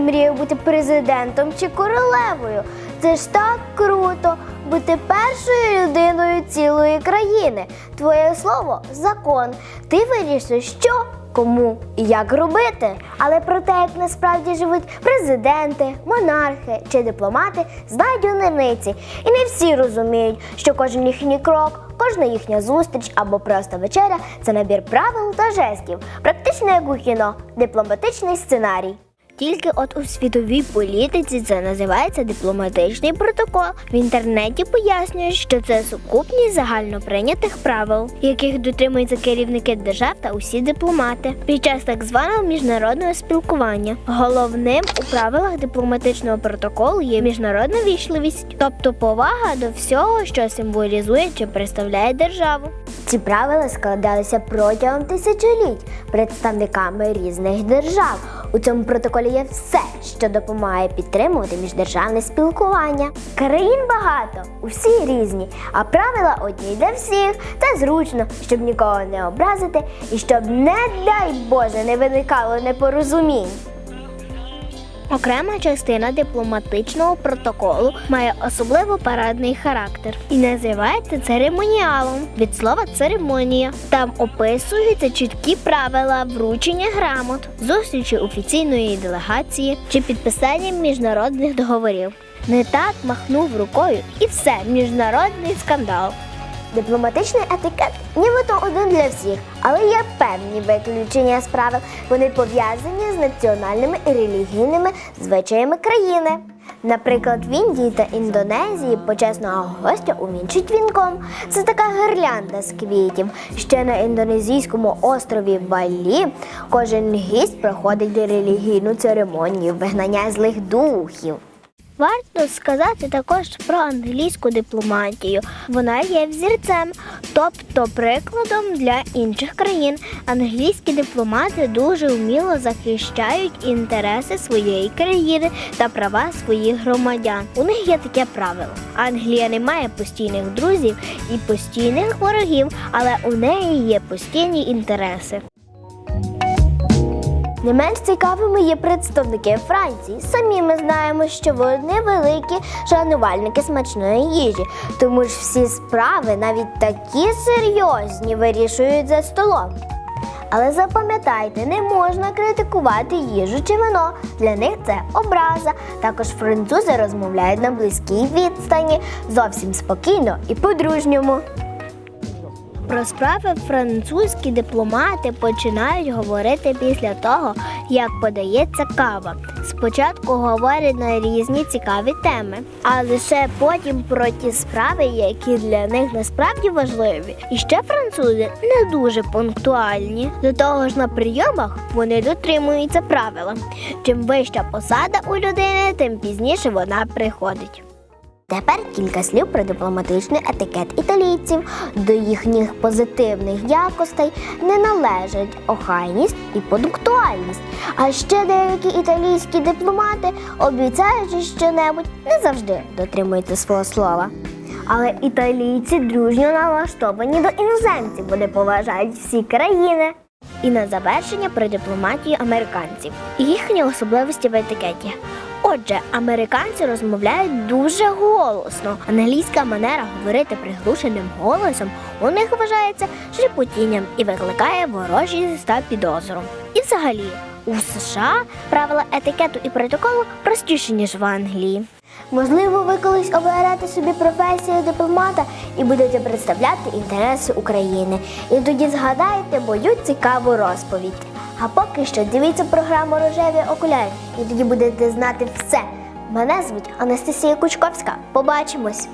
мріяв бути президентом чи королевою. Це ж так круто бути першою людиною цілої країни. Твоє слово закон. Ти вирішуєш, що, кому і як робити. Але про те, як насправді живуть президенти, монархи чи дипломати, знають одиниці. І не всі розуміють, що кожен їхній крок. Кожна їхня зустріч або просто вечеря це набір правил та жестів, практично як у кіно, дипломатичний сценарій. Тільки от у світовій політиці це називається дипломатичний протокол. В інтернеті пояснюють, що це сукупність загальноприйнятих правил, яких дотримуються керівники держав та усі дипломати під час так званого міжнародного спілкування. Головним у правилах дипломатичного протоколу є міжнародна вічливість, тобто повага до всього, що символізує чи представляє державу. Ці правила складалися протягом тисячоліть представниками різних держав. У цьому протоколі є все, що допомагає підтримувати міждержавне спілкування. Країн багато, усі різні, а правила одні для всіх та зручно, щоб нікого не образити і щоб, не дай Боже, не виникало непорозумінь. Окрема частина дипломатичного протоколу має особливо парадний характер і називається церемоніалом від слова церемонія. Там описуються чіткі правила вручення грамот, зустрічі офіційної делегації чи підписання міжнародних договорів. Не так махнув рукою і все, міжнародний скандал. Дипломатичний етикет нібито один для всіх, але є певні виключення з правил. Вони пов'язані з національними і релігійними звичаями країни. Наприклад, в Індії та Індонезії почесного гостя умінчить вінком. Це така гирлянда з квітів. Ще на індонезійському острові Балі кожен гість проходить релігійну церемонію вигнання злих духів. Варто сказати також про англійську дипломатію. Вона є взірцем, тобто прикладом для інших країн. Англійські дипломати дуже вміло захищають інтереси своєї країни та права своїх громадян. У них є таке правило: Англія не має постійних друзів і постійних ворогів, але у неї є постійні інтереси. Не менш цікавими є представники Франції. Самі ми знаємо, що вони великі шанувальники смачної їжі, тому ж всі справи, навіть такі серйозні, вирішують за столом. Але запам'ятайте, не можна критикувати їжу чи вино. Для них це образа. Також французи розмовляють на близькій відстані, зовсім спокійно і по-дружньому. Про справи французькі дипломати починають говорити після того, як подається кава. Спочатку говорять на різні цікаві теми, а лише потім про ті справи, які для них насправді важливі. І ще французи не дуже пунктуальні. До того ж, на прийомах вони дотримуються правила. Чим вища посада у людини, тим пізніше вона приходить. Тепер кілька слів про дипломатичний етикет італійців. До їхніх позитивних якостей не належать охайність і пунктуальність. А ще деякі італійські дипломати, обіцяючи щонебудь, не завжди дотримуються свого слова. Але італійці дружньо налаштовані до іноземців, вони поважають всі країни. І на завершення про дипломатію американців їхні особливості в етикеті. Отже, американці розмовляють дуже голосно. Англійська манера говорити приглушеним голосом у них вважається шепотінням і викликає ворожість та підозру. І взагалі, у США правила етикету і протоколу простіші, ніж в Англії. Можливо, ви колись оберете собі професію дипломата і будете представляти інтереси України. І тоді згадаєте мою цікаву розповідь. А поки що дивіться програму Рожеві окуляри, і тоді будете знати все. Мене звуть Анастасія Кучковська. Побачимось!